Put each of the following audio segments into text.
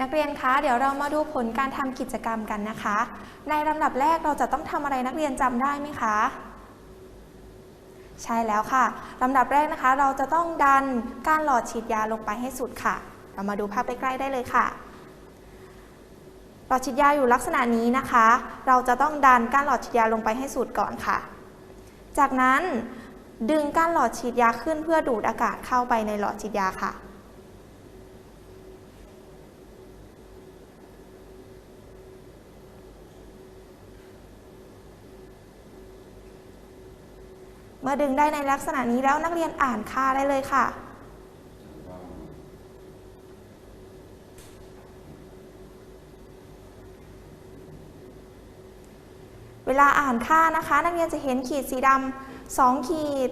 นักเรียนคะ เดี๋ยวเรามาดูผลการทำกิจกรรมกันนะคะ ในลำดับแรกเราจะต้องทำอะไรนักเรียนจำได้ไหมคะ ใช่แล้วค่ะลำดับแรกนะคะ เราจะต้องดันก้านหลอดฉีดยาลงไปให้สุดค่ะ เรามาดูภาพใกล้ๆได้เลยค่ะหลอดฉีดยาอยู่ลักษณะนี้นะคะ เราจะต้องดันก้านหลอดฉีดยาลงไปให้สุดก่อนค่ะ จากนั้นดึงก้านหลอดฉีดยาขึ้นเพื่อดูดอากาศเข้าไปในหลอดฉีดยาค่ะ เมื่อดึงได้ในลักษณะนี้แล้วนักเรียนอ่านค่าได้เลยค่ะ เวลาอ่านค่านะคะ นักเรียนจะเห็นขีดสีดำสองขีด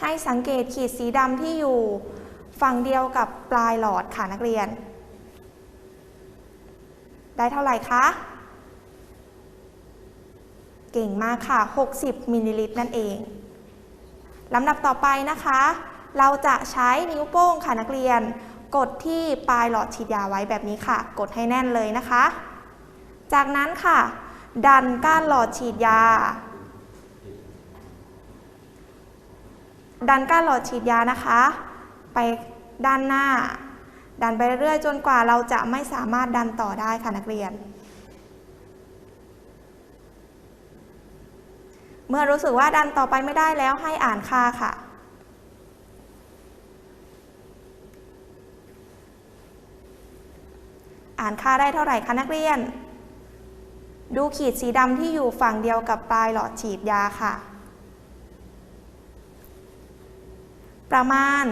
ให้สังเกตขีดสีดำที่อยู่ฝั่งเดียวกับปลายหลอดค่ะนักเรียน ได้เท่าไหร่คะ เก่งมากค่ะ 60 มิลลิลิตรนั่นเองลำดับต่อไปนะคะ เราจะใช้นิ้วโป้งค่ะนักเรียน กดที่ปลายหลอดฉีดยาไว้แบบนี้ค่ะ กดให้แน่นเลยนะคะ จากนั้นค่ะ ดันก้านหลอดฉีดยา ดันก้านหลอดฉีดยานะคะ ไปด้านหน้า ดันไปเรื่อยๆจนกว่าเราจะไม่สามารถดันต่อได้ค่ะนักเรียน เมื่อรู้สึกว่าดันต่อไปไม่ได้แล้วให้อ่านค่าค่ะ อ่านค่าได้เท่าไหร่คะนักเรียน ดูขีดสีดำที่อยู่ฝั่งเดียวกับปลายหลอดฉีดยาค่ะ ประมาณ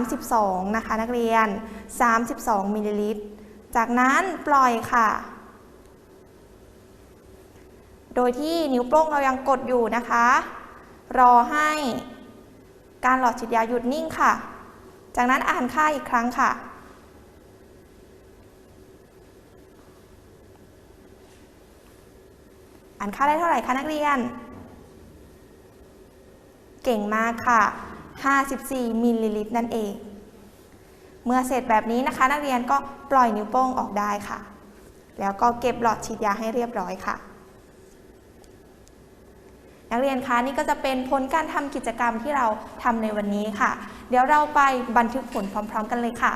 32 นะคะนักเรียน 32มิลลิลิตร จากนั้นปล่อยค่ะ โดยที่นิ้วโป้งเรายังกดอยู่นะคะ รอให้การหลอดฉีดยาหยุดนิ่งค่ะ จากนั้นอ่านค่าอีกครั้งค่ะ อ่านค่าได้เท่าไหร่คะนักเรียน เก่งมากค่ะ 54 มิลลิลิตรนั่นเอง เมื่อเสร็จแบบนี้นะคะ นักเรียนก็ปล่อยนิ้วโป้งออกได้ค่ะ แล้วก็เก็บหลอดฉีดยาให้เรียบร้อยค่ะ นักเรียนคะนี่ก็จะเป็นผลการทำกิจกรรมที่เราทำในวันนี้ค่ะ เดี๋ยวเราไปบันทึกผลพร้อม ๆ กันเลยค่ะ